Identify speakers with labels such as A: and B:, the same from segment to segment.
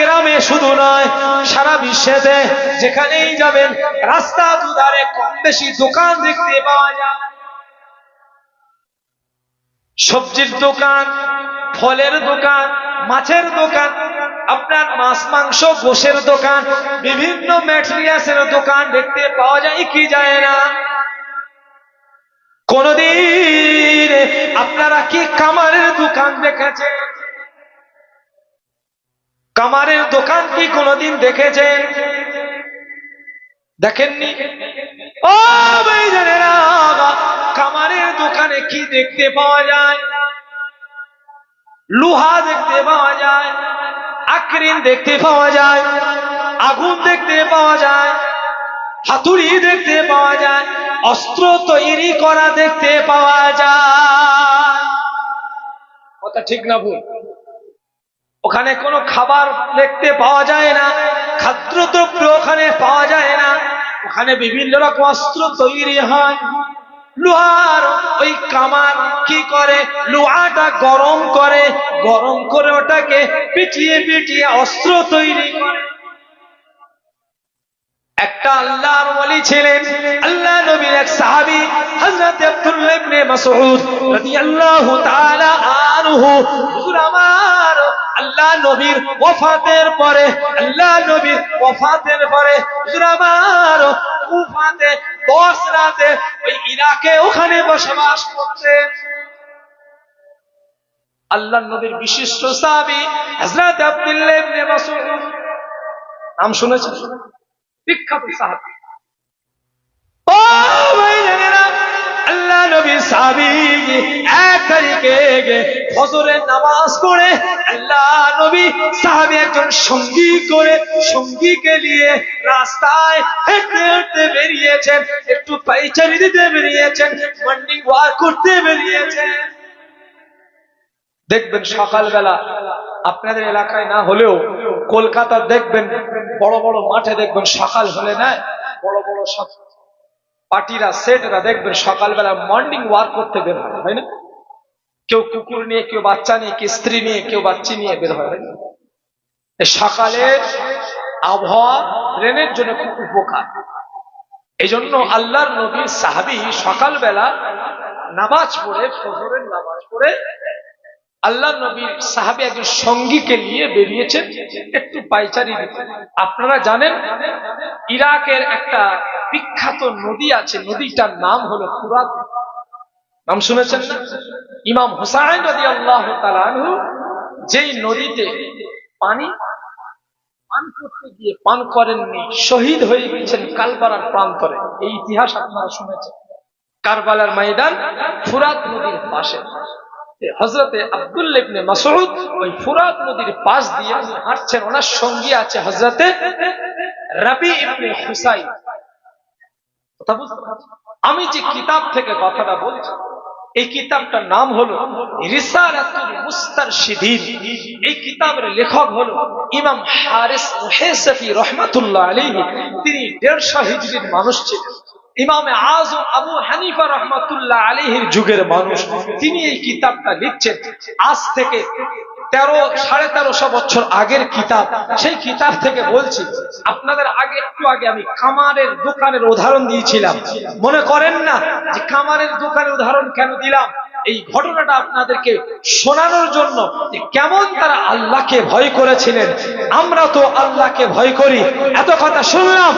A: গ্রামে শুধু নয়, সারা বিশ্বেতে যেখানেই যাবেন, রাস্তা দুধারে কম বেশি দোকান দেখতে পাওয়া যায়। সবজির দোকান, ফলের দোকান, মাছের দোকান, আপনার মাছ, মাংস, গোশের দোকান, বিভিন্ন ম্যাটেরিয়ালসের দোকান দেখতে পাওয়া যায়, কি যায় না? কোনদিন আপনারা কি কামারের দোকান দেখেছেন? কামারের দোকান কি কোনদিন দেখেছেন? দেখেননি? ও কামারের দোকানে কি দেখতে পাওয়া যায়? লোহা দেখতে পাওয়া যায় আকরিন দেখতে পাওয়া যায়, আগুন দেখতে পাওয়া যায়, হাতুড়ি দেখতে পাওয়া যায়, অস্ত্র তৈরি করা দেখতে পাওয়া যায়। কথা ঠিক না ভুল। ওখানে কোনো খাবার দেখতে পাওয়া যায় না, খাদ্যদ্রব্য ওখানে পাওয়া যায় না। ওখানে বিভিন্ন রকম অস্ত্র তৈরি হয়। লোহার ওই কামান কি করে? লোহাটা গরম করে গরম করে ওটাকে পিটিয়ে পিটিয়ে অস্ত্র তৈরি করে। একটা আল্লাহর ওলি ছিলেন, আল্লাহ নবীর এক সাহাবী, হযরত আব্দুল্লাহ ইবনে মাসউদ রাদিয়াল্লাহু তাআলা আনহু। হুজুর আল্লাহ নবীর ওফাতের পরে, আল্লাহ নবীর ওফাতের পরে আমার কুফাতে 10 রাতে ওই ইরাকে ওখানে বসবাস করছে আল্লাহ নবীর বিশিষ্ট সাহাবী হযরত আব্দুল্লাহ ইবনে মাসউদ। নাম শুনেছেন? বিখ্যাত সাহাবী। সাহাবী এক নামাজ পড়ে আল্লাহ নবী সাহাবী একজন সঙ্গী করে সঙ্গীকে নিয়ে রাস্তায় হেঁটে হেঁটে বেরিয়েছেন, একটু পাইচারি দিতে বেরিয়েছেন মর্নিং ওয়াক করতে বেরিয়েছেন। দেখবেন সকালবেলা আপনাদের এলাকায় না হলেও কলকাতা দেখবেন, বড় বড় মাঠে দেখবেন সকাল হলে না, বড় বড় পার্টিরা, সেটরা দেখবেন সকালবেলা মর্নিং ওয়াক করতে বের হয় তাই না? কেউ কুকুর নিয়ে, কেউ বাচ্চা নিয়ে, কেউ স্ত্রী নিয়ে, কেউ বাচ্চি নিয়ে বের হয় সকালের আবহাওয়া ট্রেনের জন্য খুব উপকার। এই জন্য আল্লাহর নবী সাহাবি সকালবেলা নামাজ পড়ে, ফজরের নামাজ পড়ে আল্লাহ নবীর সাহাবি একজন সঙ্গীকে নিয়ে বেরিয়েছেন একটু পাইচারি দিতে আপনারা জানেন, ইরাকের একটা বিখ্যাত নদী আছে, নদীটার নাম হলো ফুরাত নাম শুনেছেন ইমাম হুসাইন রাজি আল্লাহ যেই নদীতে পানি পান করতে গিয়ে পান করেননি, শহীদ হয়ে গেছেন কালবালার প্রান্তরে। এই ইতিহাস আপনারা শুনেছেন। কারবালার ময়দান ফুরাত নদীর পাশে। হজরতে মাসউদ ওই ফুরাত নদীর পাশ দিয়ে হাঁটছেন। ওনার সঙ্গী আছে হজরতে রবি ইবনে হুসাইন। কথা বুঝতে আমি যে কিতাব থেকে কথাটা বলছি, এই কিতাবটার নাম হলো এই কিতাবের লেখক হলো ইমাম হারিস রহমাতুল্লাহ আলাইহি। তিনি 150 হিজরির মানুষ ছিলেন। ইমামে আজম আবু হানিফা রহমাতুল্লাহ আলীহির যুগের মানুষ, তিনি এই কিতাবটা লিখছেন। আজ থেকে তেরো, সাড়ে তেরোশো বছর আগের কিতাব। সেই কিতাব থেকে বলছি, আপনাদের আগে একটু আগে আমি কামারের দোকানের উদাহরণ দিয়েছিলাম। মনে করেন না যে কামারের দোকানের উদাহরণ কেন দিলাম? এই ঘটনাটা আপনাদেরকে শোনানোর জন্য যে কেমন তারা আল্লাহকে ভয় করেছিলেন। আমরা তো আল্লাহকে ভয় করি। এত কথা শুনলাম,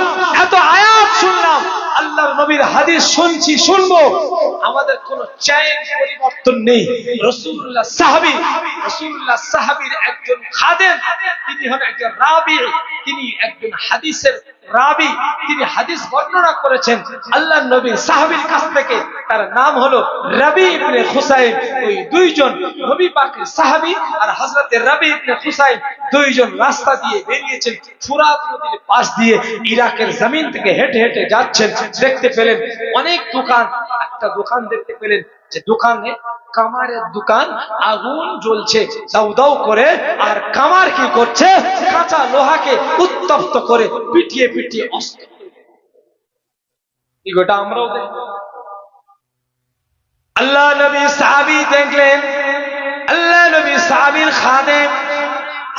A: এত আয়াত শুনলাম। আল্লাহর নবীর হাদিস শুনছি, শুনব। আমাদের কোন চেইন পরিবর্তন নেই। রসুল্লাহ সাহাবি রসুল্লাহ সাহাবির একজন খাদেম, তিনি হন একজন রাবি, তিনি একজন হাদিসের রাবি, তিনি হাদিস বর্ণনা করেছেন। আল্লাহ নবী সাহাবির কাছ থেকে তার নাম হলো রবি ইবনে হুসাইন ওই দুইজন নবী পাকের সাহাবি আর হযরতে রবি ইবনে হুসাইন দুইজন রাস্তা দিয়ে বেরিয়েছেন ফুরাত নদীর পাশ দিয়ে ইরাকের জমিন থেকে হেঁটে হেঁটে যাচ্ছেন। দেখতে পেলেন, অনেক দোকান, একটা দোকান দেখতে পেলেন যে দোকানে কামারের দোকান, আগুন জ্বলছে, দাউ দাউ করে, আর কামার কি করছে? কাঁচা লোহাকে উত্তপ্ত করে পিটিয়ে পিটিয়ে অস্ত্র এই আমরাও আল্লাহ নবী সাহাবি দেখলেন, আল্লাহ নবী সাহাবির খাদেম,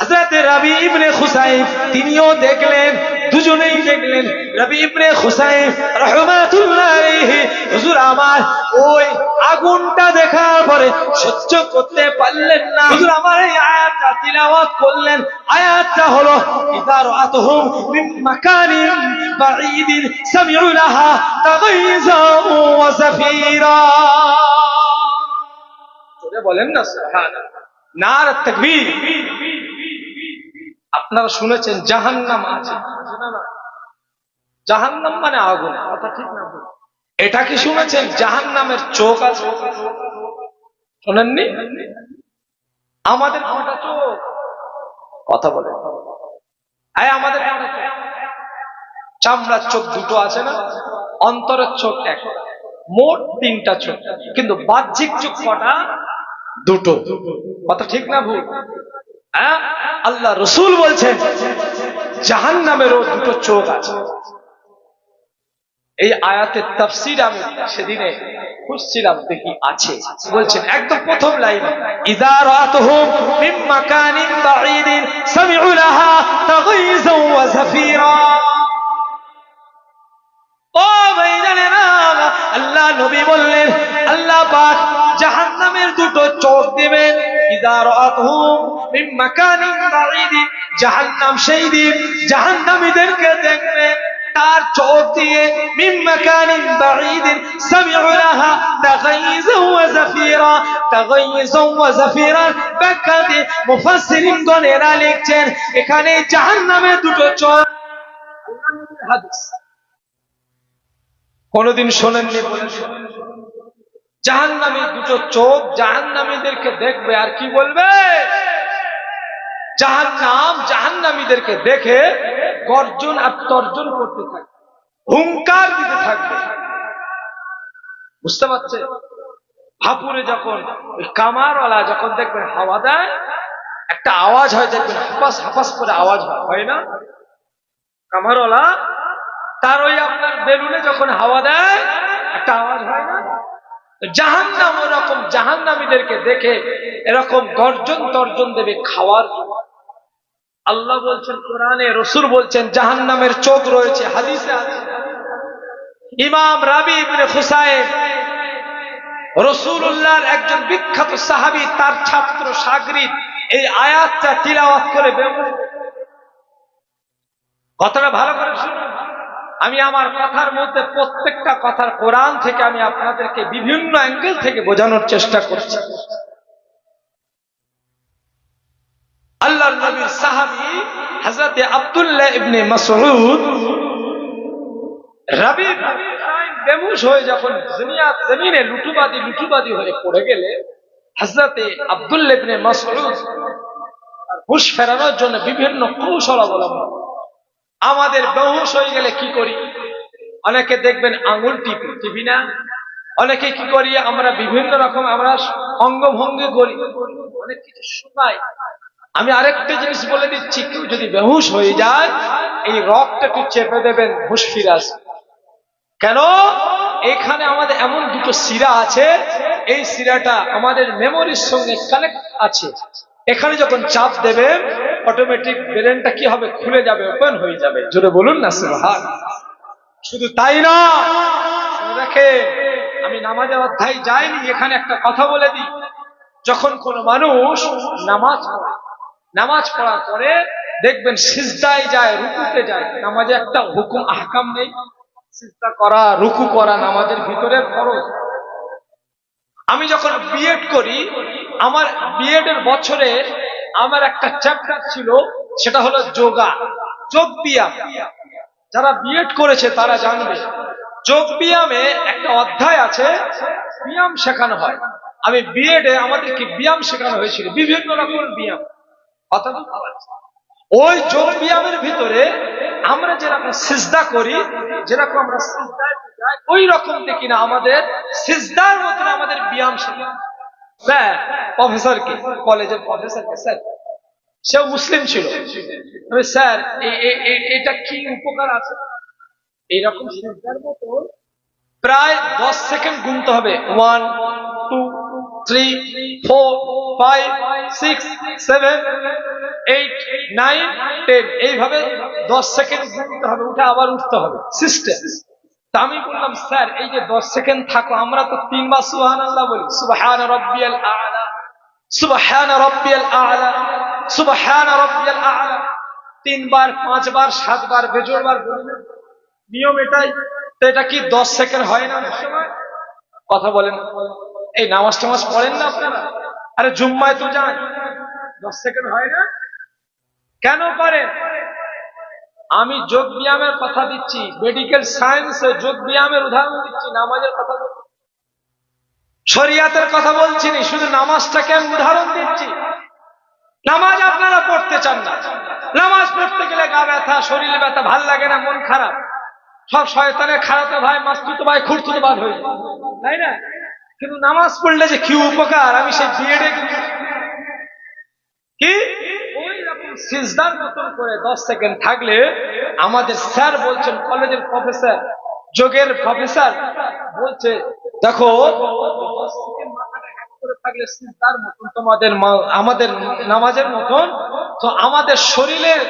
A: হযরত রবি ইবনে খুসাইফ তিনিও দেখলেন দুজনেই দেখলেন রবি ইবনে খুসাইফ রাহমাতুল্লাহ। হুজুর, আমার ওই আগুনটা দেখার পরে সহ্য করতে পারলেন না। হুজুর, আমার এই আয়াতটা তিলাওয়াত করলেন। আয়াতটা হলো, ইদা রাআতুহুম মিন মাকানিন বাঈদিন সামিউ লাহা তাগাইযা ওয়া জাফীরা বলেন না, সুবহানাল্লাহ। নার তাকবীর আপনারা শুনেছেন জাহান্নাম আছে। না না? জাহান্নাম মানে আগুন। কথা ঠিক না? এটা কি শুনেছেন? জাহান্নামের চোখ আছে। শোনেননি? আমাদের চোখ? কথা বলে আমাদের চামড়ার চোখ দুটো আছে না? অন্তরের চোখ এক। মোট তিনটা চোখ। কিন্তু বাহ্যিক চোখ কটা? দুটো। কথা ঠিক না ভুল? হ্যাঁ? আল্লাহ রসুল বলছেন জাহান নামেরও দুটো চোখ আছে। এই আয়াতের তাফসির আমি সেদিনে খুঁজছিলাম, দেখি আছে। বলছেন, একদম প্রথম লাইন ওয়া জাফীরা ও আল্লাহ নবী বললেন, আল্লাহ পাক জাহান্নামের দুটো চোখ দিবেন। জাহান্নাম সেই দিন জাহান্নামীদেরকে দেখবেন তার চোখ দিয়ে সামিউ লাহা ওয়া জাফীরা ওয়া জাফীরা ব্যাখ্যাতে মুফাসসিরিন গণেরা লিখছেন, এখানে জাহান্নামের দুটো চোখ। হাদিস। কোনদিন শোনেননি বলে? জাহান্নামী দুটো চোখ জাহান্নামীদেরকে দেখবে আর কি বলবে? জাহান্নাম জাহান্নামীদেরকে দেখে গর্জন আর তর্জন করতে থাকবে। হুঙ্কার দিতে থাকবে। বুঝতে পারছে? হাপুরে যখন কামারওয়ালা যখন দেখবেন হাওয়া দেয়, একটা আওয়াজ হয়, দেখবেন হাপাস হাপাস করে আওয়াজ হয় না? কামারওয়ালা তার ওই আপনার বেলুনে যখন হাওয়া দেয়, একটা আওয়াজ হয় না? জাহান্নাম ওরকম জাহান্নামীদেরকে দেখে এরকম গর্জন তর্জন দেবে খাওয়ার আল্লাহ বলছেন, কোরআনে রসুল বলছেন, জাহান্নামের চোখ রয়েছে, হাদিসে ইমাম রাবি ইবনে খুসাইন রসুল্লাহর একজন বিখ্যাত সাহাবী, তার ছাত্র সাগরিদ এই আয়াতটা তিলাওয়াত করে বেহুশ কথাটা ভালো করে শুনুন। আমি আমার কথার মধ্যে প্রত্যেকটা কথার কোরআন থেকে আমি আপনাদেরকে বিভিন্ন অ্যাঙ্গেল থেকে বোঝানোর চেষ্টা করছি। আল্লাহর নবীর সাহাবী হযরতে আব্দুল্লাহ ইবনে মাসউদ রবি বেমুশ হয়ে যখন দুনিয়া জমিনে লুটুবাদি লুটুবাদি হয়ে পড়ে গেলে, হযরতে আব্দুল্লাহ ইবনে মাসউদ হুশ ফেরানোর জন্য বিভিন্ন কৌশল অবলম্বন আমাদের বেহুশ হয়ে গেলে কি করি? অনেকে দেখবেন আঙুল টিপি টিপি না? অনেকে কি করি? আমরা বিভিন্ন রকম আমরা অঙ্গভঙ্গি করি। অনেক কিছু শোনাই। আমি আরেকটা জিনিস বলে দিচ্ছি, কেউ যদি বেহুশ হয়ে যায়, এই রকটা একটু চেপে দেবেন হুশ কেন? এখানে আমাদের এমন দুটো শিরা আছে, এই শিরাটা আমাদের মেমোরির সঙ্গে কানেক্ট আছে। এখানে যখন চাপ দেবে অটোমেটিক ব্রেনটা কি হবে? খুলে যাবে ওপেন হয়ে যাবে। জোরে বলুন না, সুবহান। শুধু তাই না দেখে আমি নামাজের অধ্যায় যাইনি, এখানে একটা কথা বলে দিই। যখন কোন মানুষ নামাজ পড়ে, নামাজ পড়ার পরে দেখবেন সিজদায় যায়, রুকুতে যায়। নামাজে একটা হুকুম, আহকাম নেই। সিজদা করা, রুকু করা নামাজের ভিতরের খরচ আমি যখন বিএড করি আমার বিএড এর বছরে আমার একটা চ্যাপ্টার ছিল, সেটা হলো যোগা। যোগ যারা বিএড করেছে, তারা জানবে। যোগ ব্যায়ামে একটা অধ্যায় আছে, ব্যায়াম শেখানো হয়। আমি বিএড এ আমাদেরকে ব্যায়াম শেখানো হয়েছিল, বিভিন্ন রকমের ব্যায়াম। কথা ওই যোগ ব্যায়ামের ভিতরে আমরা যেরকম সিজদা করি, যেরকম আমরা সিজদায় ওই রকম দেখি না আমাদের, সিজদার মতন আমাদের ব্যায়াম শেখানো স্যার প্রফেসরকে কলেজের প্রফেসরকে স্যার। সেও মুসলিম ছিল। স্যার এটা কি উপকার আছে? এইরকম প্রায় দশ সেকেন্ড গুনতে হবে। One two three four five six seven eight nine ten এইভাবে দশ সেকেন্ড গুনতে হবে। উঠে আবার উঠতে হবে। সিস্টেম তা আমি বললাম, স্যার, এই যে দশ সেকেন্ড থাকো, আমরা তো তিনবার সুবাহান আল্লাহ বলি, সুবাহান রব্বিয়াল আলা, সুবাহান রব্বিয়াল আলা, সুবাহান রব্বিয়াল আলা। তিনবার, পাঁচবার, সাতবার, বেজোড়বার বলি না? নিয়ম এটাই, তো এটা কি দশ সেকেন্ড হয় না সময়? কথা বলেন। এই নামাজ টামাজ পড়েন না আপনারা? আরে জুম্মায় তো যান। দশ সেকেন্ড হয় না? কেন করেন আমি যোগ ব্যায়ামের কথা দিচ্ছি মেডিকেল সায়েন্সে যোগ ব্যায়ামের উদাহরণ দিচ্ছি নামাজের কথা বলছি। শরিয়াতের কথা বলছি না, শুধু নামাজটাকে আমি উদাহরণ দিচ্ছি? নামাজ আপনারা পড়তে চান না। নামাজ পড়তে গেলে গা ব্যথা শরীরে ব্যথা ভালো লাগে না মন খারাপ। সব শয়তানের খারাপ ভাই মাস্তুত ভাই খুঁড়তুত বাদ হয়ে যায়। তাই না? কিন্তু নামাজ পড়লে যে কি উপকার? আমি সেই বিএডে কি? রকম সিজদার মতন করে দশ সেকেন্ড থাকলে আমাদের স্যার বলছেন, কলেজের প্রফেসর, যোগের প্রফেসর, বলছে, দেখো থাকলে সিজদার মতন তোমাদের আমাদের নামাজের মতন, তো আমাদের শরীরের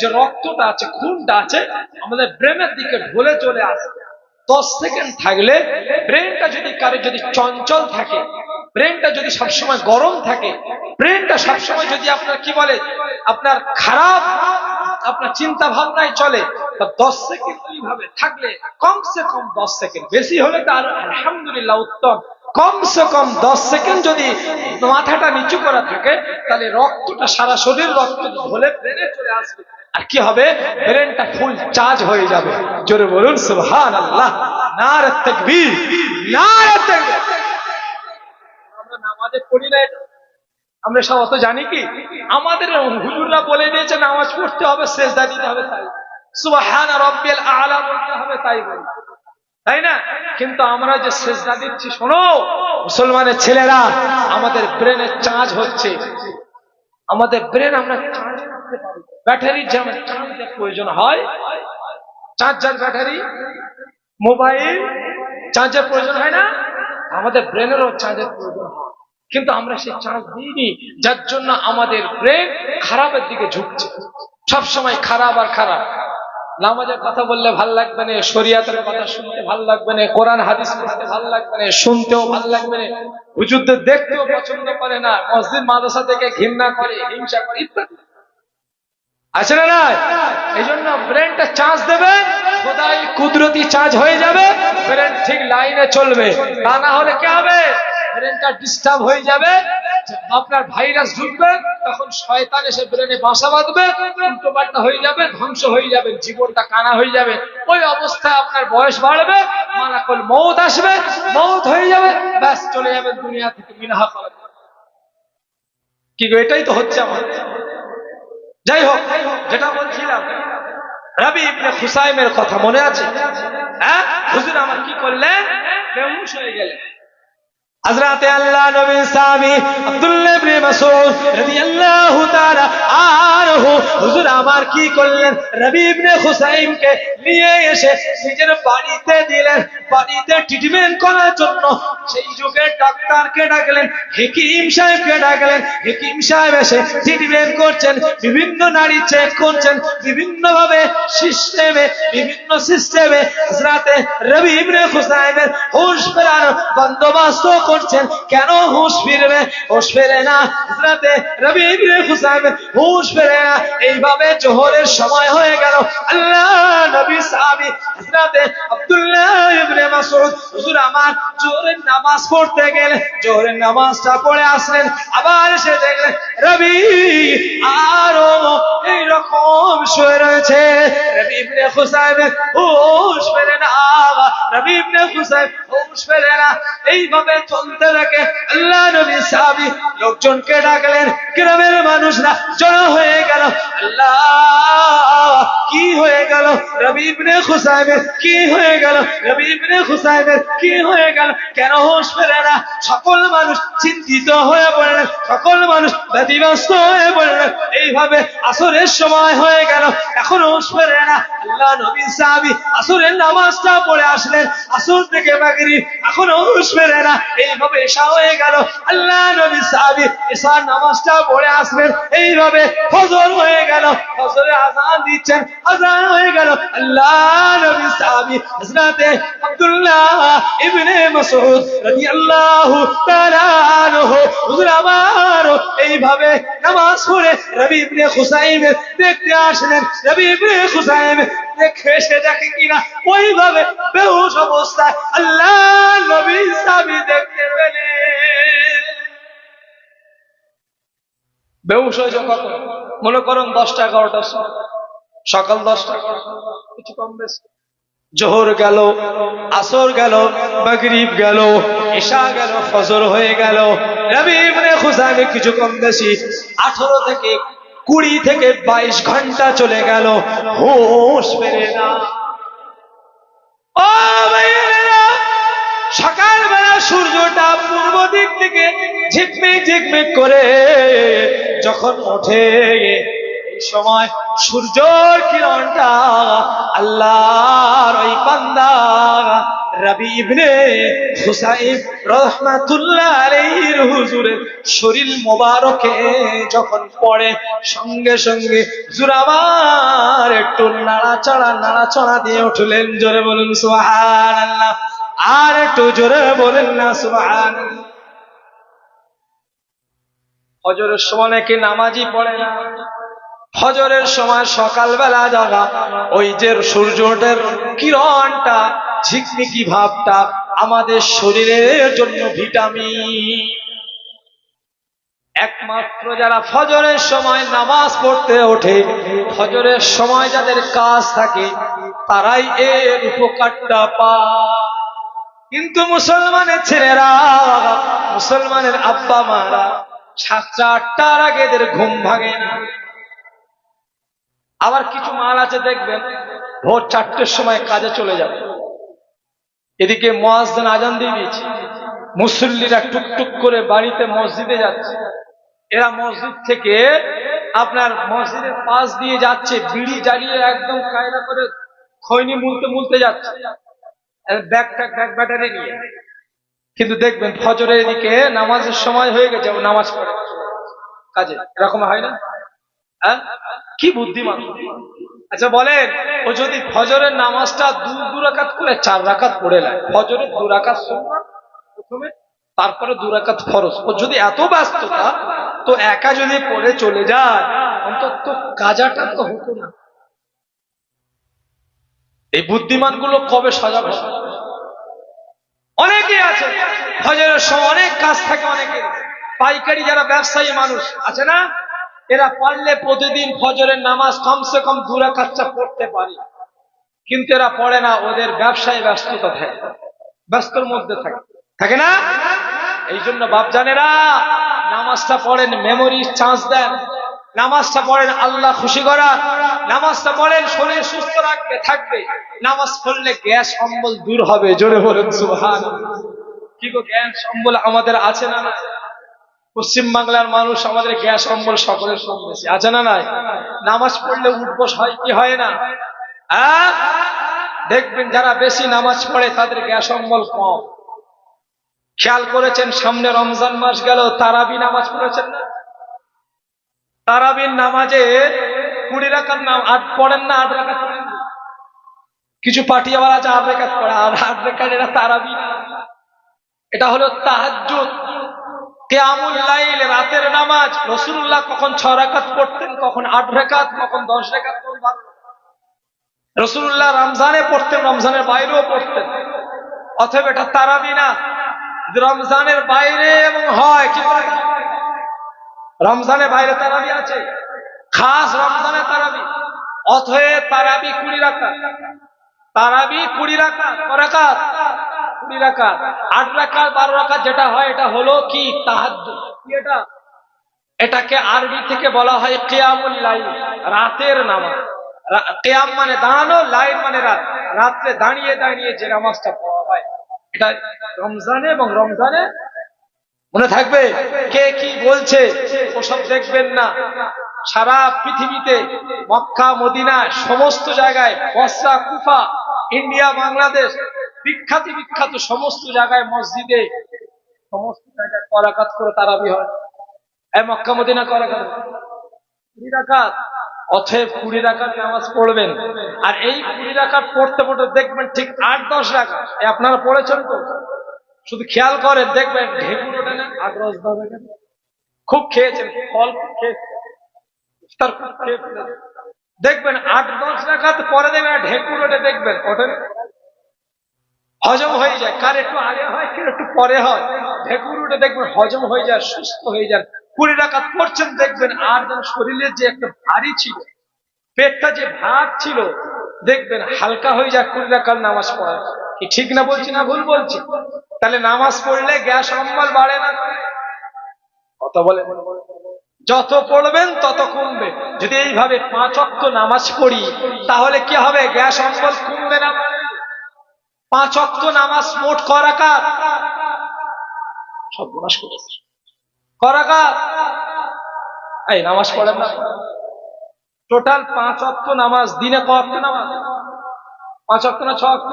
A: যে রক্তটা আছে, খুনটা আছে, আমাদের ব্রেনের দিকে ঢলে চলে আসে। দশ সেকেন্ড থাকলে ব্রেনটা যদি কারও যদি চঞ্চল থাকে ব্রেনটা যদি সবসময় গরম থাকে, ব্রেনটা সবসময় যদি আপনার কি বলে, আপনার খারাপ, আপনার চিন্তা ভাবনায় চলে দশ সেকেন্ড এইভাবে থাকলে, কমসে কম দশ সেকেন্ড। বেশি হলে তার আলহামদুলিল্লাহ উত্তম। কমসে কম দশ সেকেন্ড যদি মাথাটা নিচু করা থাকে, তাহলে রক্তটা সারা শরীর রক্ত ধরে ব্রেনে চলে আসবে। আর কি হবে? ব্রেনটা ফুল চার্জ হয়ে যাবে। জোরে বলুন সুবহান আল্লাহ নার তাকবীর। নার তাকবীর। আমরা নামাজে পড়ি না? আমরা সব অত জানি কি? আমাদের হুজুররা বলে দিয়েছে, নামাজ পড়তে হবে, সেজদা দিতে হবে তাই। সুবহান রাব্বিল আলা বলতে হবে তাই বলি। তাই না? কিন্তু আমরা যে দিচ্ছি, শোনো, মুসলমানের ছেলেরা, আমাদের হচ্ছে। আমাদের ব্রেন আমরা চার্জ করতে পারি। ব্যাটারির যেমন চার্জের প্রয়োজন হয় চার্জার ব্যাটারি মোবাইল চার্জের প্রয়োজন হয় না, আমাদের ব্রেনেরও চার্জের প্রয়োজন হয়। কিন্তু আমরা সেই চার্জ দিইনি যার জন্য আমাদের ব্রেন খারাপের দিকে ঝুঁকছে। সব সময় খারাপ আর খারাপ। নামাজের কথা বললে ভালো লাগবে না, শরিয়াতের কথা শুনতে ভালো লাগবে না, কোরআন, হাদিস পড়তে ভালো লাগবে না, শুনতেও ভালো লাগবে না, হুজুরদের দেখতেও পছন্দ করে না, মসজিদ, মাদ্রাসা থেকে ঘৃণা করে, হিংসা করে ইত্যাদি। আছে না নাই? এই জন্য ব্রেনটা চার্জ দেবে, খোদাই কুদরতি চার্জ হয়ে যাবে ব্রেন ঠিক লাইনে চলবে। তা না হলে কি হবে? ব্রেনটা ডিস্টার্ব হয়ে যাবে আপনার ভাইরাস ঢুকবে, তখন শয়তান এসে ব্রেনে বাসা বাঁধবে, উল্টো পাল্টা হয়ে যাবে, ধ্বংস হয়ে যাবে, জীবনটা কানা হয়ে যাবে। ওই অবস্থায় আপনার বয়স বাড়বে, মালাকল মৌত আসবে মৌত হয়ে যাবে, ব্যাস চলে যাবে দুনিয়া থেকে মিনাহা করা। কি এটাই তো হচ্ছে আমার। যাই হোক, যেটা বলছিলাম, রবি ইবনে খুসাইমের কথা মনে আছে? হ্যাঁ? হুজুর আমার কি করলেন? বেহুশ হয়ে গেলেন। হযরতে আল্লাহ নবী সাহাবী আব্দুল্লাহ ইবনে মাসউদ রাদিয়াল্লাহু তাআলা আনহু, হুজুর, আমার কি করলেন? রবি ইবনে খুসাইমকে নিয়ে এসে নিজের বাড়িতে দিলেন। বাড়িতে ট্রিটমেন্ট করার জন্য সেই যুগের ডাক্তারকে ডাকলেন, হেকিম সাহেবকে ডাকলেন। হেকিম সাহেব এসে ট্রিটমেন্ট করছেন, বিভিন্ন নারী চেক করছেন বিভিন্ন ভাবে সিস্টেমে বিভিন্ন সিস্টেমে হযরতে রবি ইবনে খুসাইমের হুঁশ ফেরানোর বন্দোবস্ত করছেন? কেন হুঁশ ফিরবে? হুঁশ ফেরে না। হযরতে রবি ইবনে খুসাইমের হুঁশ ফেরে না। এইভাবে জোহরের সময় হয়ে গেল। আল্লাহ নবী সাহাবী হযরতে আব্দুল্লাহ ইবনে মাসউদ, হুজুর, আমার জোহরের নামাজ পড়তে গেলে জোহরের নামাজটা পড়ে আসলেন। আবার এসে দেখলেন, রবি, আরও এইরকম শুয়ে রয়েছে। রবি ইবনে খুসাইমের হুঁশ ফেরে না, রবি ইবনে খুসাইম হুঁশ ফেরে না। এইভাবে চলতে থাকে, আল্লাহ নবী সাহাবী, লোকজনকে ডাকলেন, গ্রামের মানুষরা জড়ো হয়ে গেল। আল্লাহ, কি হয়ে গেল? রবি ইবনে খুসাইমের কি হয়ে গেল? রবি ইবনে খুসাইমের কি হয়ে গেল? কেন হোশ ফেরে না? সকল মানুষ চিন্তিত হয়ে পড়লেন সকল মানুষ ব্যতিব্যস্ত হয়ে পড়লেন এইভাবে আসরের সময় হয়ে গেল, এখন হোশ ফেরে না। আল্লাহ নবী সাহাবি আসরের নামাজটা পড়ে আসলেন, আসর থেকে মাগরিব, এখন হুশ ফেরে না। এইভাবে এসা হয়ে গেল। আল্লাহ নবী সাহাবি এসার নামাজটা পড়ে আসলেন এইভাবে ফজর হয়ে গেল। ফজরে আজান দিচ্ছেন। আজান হয়ে গেল। আল্লাহ নবী সাহাবি হযরতে আব্দুল্লাহ ইবনে মাসউদ রাদিয়াল্লাহু তাআলা আনহু, হুজুর আমার, এইভাবে নামাজ পড়ে রবি ইবনে খুসাইমের দেখতে আসলেন। রবি ইবনে খুসাইম দেখে এসে দেখে কিনা? ওইভাবে বেহুশ অবস্থায় আল্লাহ নবী সাবি দেখতে পেলেন। বেহুশ হয়েছে কখন? মনে করুন দশটা এগারোটার সময় সকাল দশটা। কিছু কম বেশি। জোহর গেল, আসর গেল, মাগরিব গেল, ঈশা গেল, ফজর হয়ে গেল। রবি ইবনে খুসাইমে কিছু কম বেশি। আঠারো থেকে কুড়ি থেকে বাইশ ঘণ্টা চলে গেল। হুশ ফেরে না। সকালবেলা সূর্যটা পূর্ব দিক থেকে ঝিকমিক ঝিকমিক করে যখন ওঠে সময় সূর্যর কিরণটা আল্লাহর ওই বান্দা রবি ইবনে হুসাইন রহমাতুল্লাহ আলাইহির হুজুরের শরীর মোবারকে যখন পড়ে, সঙ্গে সঙ্গে হুজুর আবার একটু নাড়াচাড়া, নাড়াচড়া দিয়ে উঠলেন, জোরে বলুন, সুবহানাল্লাহ। আর একটু জোরে বলেন না, সুবহানাল্লাহ। ফজরের সময় নাকি নামাজি পড়ে না? ফজরের সময় সকালবেলা জাগা, ওই যে সূর্যটার কিরণটা ঝিকমিকি ভাবটা আমাদের শরীরের জন্য ভিটামিন। একমাত্র যারা ফজরের সময় নামাজ পড়তে ওঠে, ফজরের সময় যাদের কাজ থাকে, তারাই এর উপকারটা পায়। কিন্তু মুসলমানের ছেলেরা, মুসলমানের আব্বা মারা সাতটা আটটার আগে এদের ঘুম ভাঙে না। আবার কিছু মাল আছে দেখবেন, ভোর চারটের সময় কাজে চলে যাবে। এদিকে মহাজদান আজান দিয়ে দিয়েছে। মুসল্লিরা টুকটুক করে বাড়িতে মসজিদে যাচ্ছে। এরা মসজিদ থেকে আপনার মসজিদের পাশ দিয়ে যাচ্ছে, বিড়ি জ্বালিয়ে একদম কায়দা করে খৈনি মুলতে মুলতে যাচ্ছে। ব্যাগ ব্যাগ ব্যাটারি নিয়ে। কিন্তু দেখবেন ফজরের এদিকে নামাজের সময় হয়ে গেছে নামাজ পড়ে। কাজে, এরকম হয় না? হ্যাঁ? কি বুদ্ধিমান। আচ্ছা বলেন, ও যদি ফজরের নামাজটা দু দু রাকাত করে চার রাকাত পড়ে নেয়, ফজরের দু রাকাত প্রথমে, তারপরে দু রাকাত ফরজ। ও যদি এত ব্যস্ততা, তো একা যদি পড়ে চলে যায়, অন্তত কাজাটা তো হতো না। এই বুদ্ধিমানগুলো কবে সাজাবে? অনেকে আছে, ফজরের সময় অনেক কাজ থাকে অনেকে পাইকারি যারা ব্যবসায়ী মানুষ, আছে না? এরা পারলে প্রতিদিন ফজরের নামাজ কমসে কম দূরা কাচ্চা পড়তে পারে। কিন্তু এরা পড়ে না, ওদের ব্যবসায় ব্যস্ততা থাকে। ব্যস্তর মধ্যে থাকে। থাকে না? এই জন্য বাপজানেরা, নামাজটা পড়েন মেমোরি চান্স দেন। নামাজটা পড়েন, আল্লাহ খুশি করা। নামাজটা পড়েন, শরীর সুস্থ রাখবে, থাকবে। নামাজ পড়লে গ্যাস, অম্বল দূর হবে, জোরে বলেন সুহান কি গো, গ্যাস, অম্বল আমাদের আছে না না পশ্চিম বাংলার মানুষ আমাদের গ্যাস অম্বল সকলের বেশি। আছে না নাই? নামাজ পড়লে উঠবস হয় কি হয় না? দেখবেন যারা বেশি নামাজ পড়ে তাদের গ্যাস অম্বল কম। খেয়াল করেছেন সামনে রমজান মাস গেল, তারাবি নামাজ পড়েছেন না? তারাবির নামাজে কুড়ি রাখার নাম, আট পড়েন না, আট রাখাত কিছু পার্টি আবার আছে, আট রেখাত পড়ে, আর আট রেখাত এটা তারাবি। এটা হলো তাহাজ্জুদ। কেয়ামুল লাইল, রাতের নামাজ। রসুল্লাহ কখন ছ রাকাত পড়তেন, কখন আট রেখাত কখন দশ রেখাত রসুল্লাহ রমজানে পড়তেন, রমজানের বাইরেও পড়তেন। অথবা এটা তারাবি না রমজানের বাইরে এবং হয় কি রমজানের বাইরে তারাবি আছে। খাস রমজানে তারাবি। অথয়ে তারাবি কুড়ি রাকাত। তারাবি কুড়ি করাকাত কুড়ি রাকাত আট রাকাত বারো রাকাত যেটা হয়, এটা হলো কি? তাহাজ্জুদ। কি এটা? এটাকে আরবি থেকে বলা হয় কিয়ামুল লাইল, রাতের নামাজ। কেয়াম মানে দাঁড়ানো লাইন মানে রাত। রাত্রে দাঁড়িয়ে দাঁড়িয়ে যে নামাজটা পড়া হয়, এটা রমজানে এবং রমজানে মনে থাকবে। কে কি বলছে, ওসব দেখবেন না। সারা পৃথিবীতে মক্কা, মদিনা, সমস্ত জায়গায় বসরা, কুফা ইন্ডিয়া, বাংলাদেশ, বিখ্যাত বিখ্যাত সমস্ত জায়গায় মসজিদে, সমস্ত জায়গায় করাকাত করে তারাবি হয়। মক্কা, মদিনা করাকাত। কুড়ি রাকাত। অথব কুড়ি নামাজ পড়বেন। আর এই কুড়ি রাকাত পড়তে পড়তে দেখবেন ঠিক আট, দশ রাকাত। আপনারা পড়েছেন তো? শুধু খেয়াল করেন, দেখবেন ঢেকুর না খুব খেয়েছেন, ফল খেয়েছেন। দেখবেন আট দশ রাকাত পরে দেখবেন ঢেকুর ওঠে দেখবেন। না? হজম হয়ে যায়। কার একটু আগে হয়, কার একটু পরে হয়। ঢেকুর উঠে দেখবেন হজম হয়ে যায়, সুস্থ হয়ে যায়। কুড়ি রাকাত পড়ছেন, দেখবেন আর যেন শরীরে যে একটা ভারী ছিল, পেটটা যে ভাত ছিল, দেখবেন হালকা হয়ে যায়, কুড়ি রাকাত নামাজ পড়া কি ঠিক না বলছি না ভুল বলছি? তাহলে নামাজ পড়লে গ্যাস অম্বল বাড়ে না? কত বলে যত পড়বেন তত কমবে। যদি এইভাবে পাঁচ অক্ট নামাজ পড়ি, তাহলে কি হবে? গ্যাস অম্বল কমবে না? পাঁচ অক্ট নামাজ মোট করাকাত সব গুনাশ করেছে করাকাত এই, নামাজ পড়েন না। টোটাল পাঁচ অক্ট নামাজ, দিনে ক অক্ট নামাজ? পাঁচ অক্ট না ছ অক্ট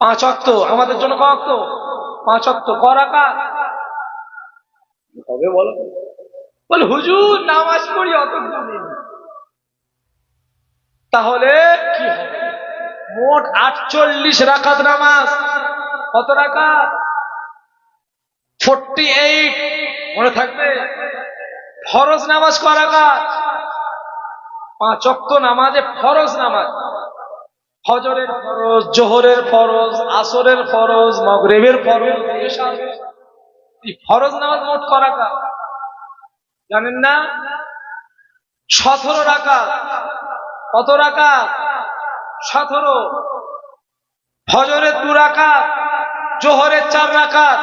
A: পাঁচ অক্ট আমাদের জন্য ক অক্ট পাঁচ অক্ট করাকাত হবে বলো। বল, হুজুর, নামাজ পড়ি অত তাহলে কি হবে? মোট আটচল্লিশ রাকাত নামাজ। কত রাকাত? ফোরটি এইট মনে থাকবে? ফরজ নামাজ ক রাকাত? পাঁচ নামাজে ফরজ নামাজ। ফজরের ফরজ, জোহরের ফরজ, আসরের ফরজ, মগরেবের ফরজ ফরজ নামাজ মোট ক রাকাত? জানেন না? সতেরো রাকাত। কত রাকাত? সতেরো। ফজরের দু রাকাত, জোহরের চার রাকাত,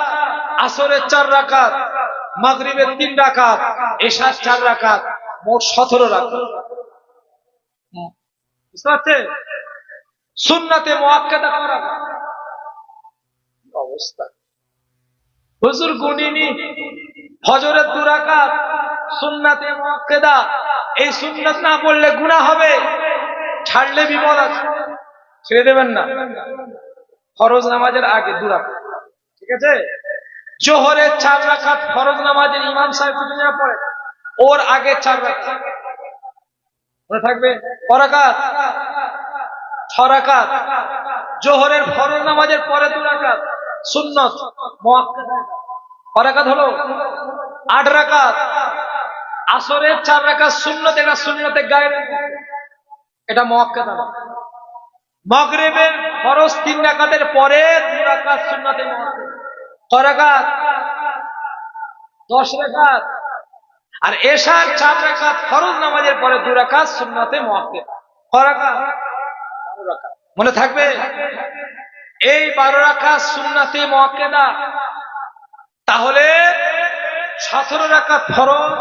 A: আসরের চার রাকাত, মাগরিবের তিন রাকাত, এশার চার রাকাত, মোট সতেরো রাকাত। হুম। বুঝতে পারছে সুন্নাতে মোয়াক্কেদা করা অবস্থা? হুজুর গুনিনি ফজরের দু রাকাত সুন্নাতে মোয়াক্কেদা, এই সুন্নাত না পড়লে গুনাহ হবে। ছাড়লে বিপদ আছে। ছেড়ে দেবেন না। ফরজ নামাজের আগে দুরাকাত। ঠিক আছে? জোহরের চার রাকাত ফরজ নামাজের ইমাম সাহেব যা পড়ে ওর আগে চার রাকাত। থাকবে? করাকাত ছ রাকাত। জোহরের ফরজ নামাজের পরে দু রাকাত। সুন্নত মুআক্কাদা করাকাত হলো আট রাকাত। আসরের চার রাকাত সুন্নত এটা সুন্নতে গায়ে এটা মুআক্কাদা মগরিবের ফরজ তিন রাকাতের পরে দু রাকাত মুআক্কাদা করাকাত দশ রাকাত। আর এশার চার রাকাত ফরজ নামাজের পরে দু রাকাত শূন্যতে মুআক্কাদা করাকাত মনে থাকবে? এই বারো রাকাত সুন্নাতে মুআক্কাদা তাহলে সতেরো রাকাত ফরজ,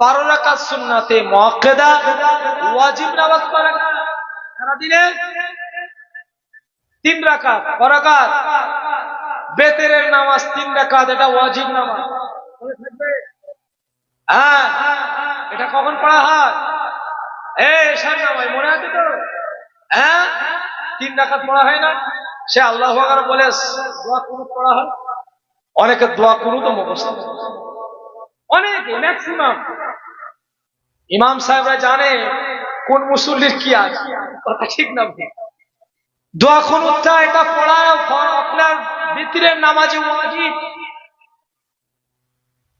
A: বারো রাকাত সুন্নাতে মুআক্কাদা ওয়াজিব নামাজ করা সারাদিনে তিন রাকাত করাকাত বেতেরের নামাজ তিন রাকাত, এটা ওয়াজিব নামাজ। হ্যাঁ এটা কখন পড়া হয়? এ এসার নামাজ, মনে আছে তো? হ্যাঁ তিন রাকাত পড়া হয় না? সে আল্লাহ বলে পড়া হয়। অনেকে দোয়া কুনুত মুখস্থ। অনেকে ম্যাক্সিমাম ইমাম সাহেবরা জানে কোন মুসল্লির কি আছে কথা ঠিক না? দোয়া কুনুতটা এটা পড়া আপনার বিতিরের নামাজে ওয়াজিব।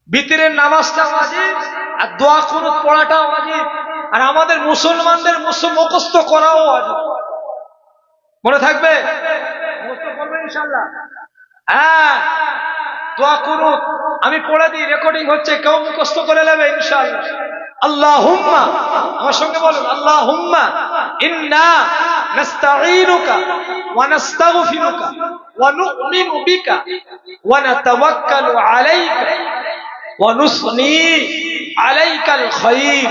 A: বিতিরের নামাজটা ওয়াজিব, আর দোয়া কুনুত পড়াটা ওয়াজিব। আর আমাদের মুসলমানদের মুসল মুখস্থ করাও ওয়াজিব। মনে থাকবে? মুখস্থ করবেন ইনশাআল্লাহ। হ্যাঁ দোয়া কুনুত আমি পড়ে দিই রেকর্ডিং হচ্ছে, কেউ মুখস্থ করে নেবে, ইনশাআল্লাহ। আল্লাহুম্মা, আমার সঙ্গে বলুন, আল্লাহুম্মা, ইন্না নাস্তাঈনুকা ওয়া নাস্তাগফিরুকা ওয়া নু'মিনু বিকা ওয়া নাতাওয়াক্কালু আলাইকা ওয়া নুসনি আলাইকাল খায়র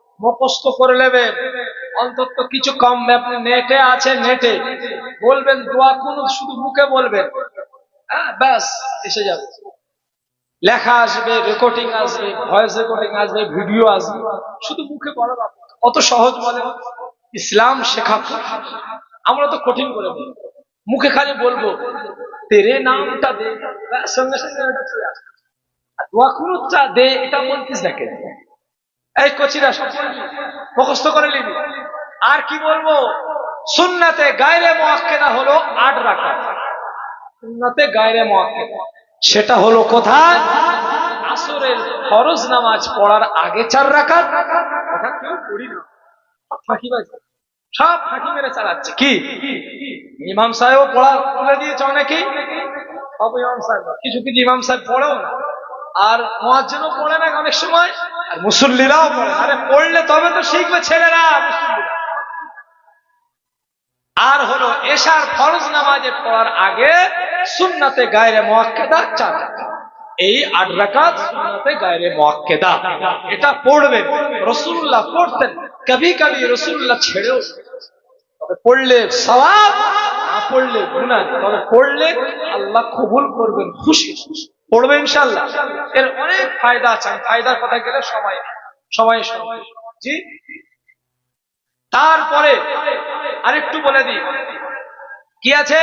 A: মুখস্থ করে নেবেন। অন্তত কিছু কম আপনি নেটে আছে নেটে। বলবেন, দোয়া কুনুত শুধু মুখে বলবেন। হ্যাঁ ব্যাস, এসে যাবে। লেখা আসবে রেকর্ডিং আসবে ভয়েস রেকর্ডিং আসবে ভিডিও আসবে। শুধু মুখে বলা। কত সহজ বলে ইসলাম শেখা আমরা তো কঠিন করে দিই মুখে খালি বলব, তেরে নামটা দে। সঙ্গে সঙ্গে দোয়া কুনুতটা দে, এটা বলতিস দেখে এই কচিরা মুখস্থ করে নিবি। আর কি বলব? সুন্নাতে গায়রে মোয়াক্কেদা হলো আট রাখা সুন্নাতে গায়রে মোয়াক্কেদা। সেটা হলো কোথায়? আসরের ফরজ নামাজ পড়ার আগে চার কথা কেউ পড়ি না। সব ফাঁকি মেরে চালাচ্ছে। কি? ইমাম সাহেব পড়া তুলে দিয়েছে অনেকেই। সব ইমাম সাহেব। কিছু কিছু ইমাম সাহেব পড়েও না। আর মহাজনও পড়ে না অনেক সময়। আর মুসল্লিরাও পড়ে আরে পড়লে তবে তো শিখবে ছেলেরা আর হলো এশার ফরজ নামাজে পড়ার আগে সুন্নাতে গায়রে মোয়াক্কেদা চার এই আট রাকাত সুন্নাতে গায়রে মোয়াক্কেদা। এটা পড়বেন রসুল্লাহ পড়তেন। কবি কবি রসুল্লাহ ছেড়েও। তবে পড়লে সওয়াব, না পড়লে গুনাহ। তবে পড়লে আল্লাহ কবুল করবেন খুশি খুশি। পড়বে ইনশাআল্লাহ। এর অনেক ফায়দা আছে। ফায়দার কথা গেলে সময় সময় জি? তারপরে আরেকটু বলে দিই। কি আছে?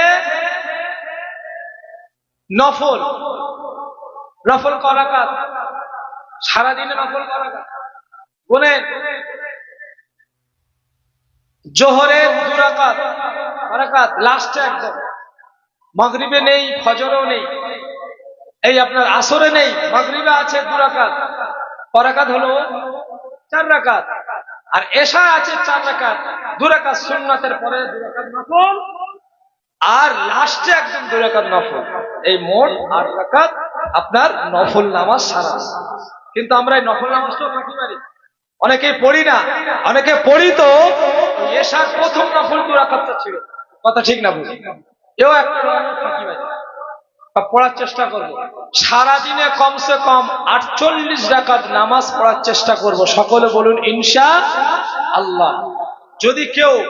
A: নফল। নফল করাকাত সারাদিনে নফল করাকাত বলেন জোহরের দুরাকাত লাস্টে একদম। মাগরিবে নেই, ফজরও নেই। এই আপনার আসরে নেই, মাগরিবে আছে দুরাকাত করাকাত হলো? চার রাকাত। আর এশা আছে চার রাকাত। দুরাকাত সুন্নাতের পরে দুরাকাত নফল। আর লাস্টে একদম দুরাকাত নফল। এই মোট আট রাকাত আপনার নফল নামাজ সারা কিন্তু আমরা এই নফল নামাজটাও ফাঁকি মারি অনেকে পড়ি না। অনেকে পড়ি তো এশার প্রথম নফল দুরাকাতটা ছিল। কথা ঠিক না বুঝি? এও একটা ফাঁকি বা পড়ার চেষ্টা করব। সারাদিনে কমসে কম আটচল্লিশ রাকাত নামাজ পড়ার চেষ্টা করব। সকলে বলুন, ইনশা আল্লাহ। যদি কেউ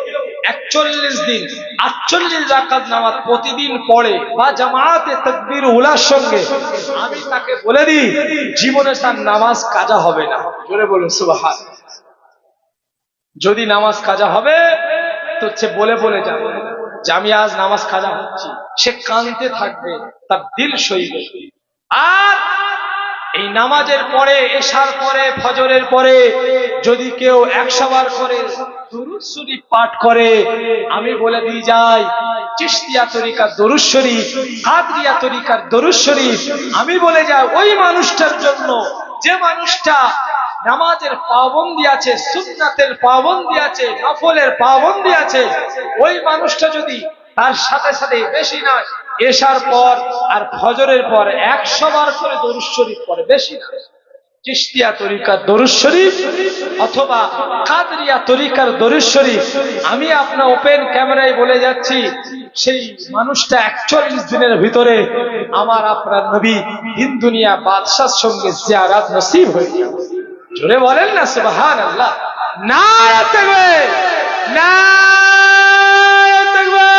A: একচল্লিশ দিন, আটচল্লিশ রাকাত নামাজ প্রতিদিন পড়ে বা জামাতে তকবির উলার সঙ্গে, আমি তাকে বলে দিই, জীবনে তার নামাজ কাজা হবে না। জোরে বলুন, সুবাহান। যদি নামাজ কাজা হবে, তো হচ্ছে বলে বলে যাবে। যে আমি আজ নামাজ কাজা হচ্ছি, সে কানতে থাকবে, তার দিল সইবে। আর এই নামাজের পরে, এশার পরে, ফজরের পরে যদি কেউ একশো বার করে দুরুদ পাঠ করে, আমি বলে দিয়ে যাই চিস্তিয়া তরিকার দরুদ কাদরিয়া তরিকার দরুদ আমি বলে যাই, ওই মানুষটার জন্য যে মানুষটা নামাজের পাবন্দি আছে, সুন্নাতের পাবন্দি আছে, নফলের পাবন্দি আছে। ওই মানুষটা যদি তার সাথে সাথে বেশি নয় এশার পর আর ফজরের পর একশো বার করে দরুদ শরীফ পরে বেশি না। চিস্তিয়া তরিকার দরুদ শরীফ অথবা কাদরিয়া তরিকার দরুদ শরীফ, আমি আপনার ওপেন ক্যামেরায় বলে যাচ্ছি, সেই মানুষটা একচল্লিশ দিনের ভিতরে আমার আপনার নবী হিন্দুনিয়া দুনিয়া বাদশার সঙ্গে জিয়ারাত নসিব হয়ে যাবে জোরে বলেন না সুবাহান আল্লাহ না থাকবে না থাকবে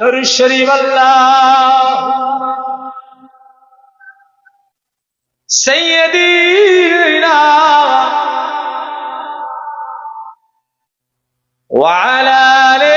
A: দরুদ শরীফ আল্লাহ سيدنا وعلى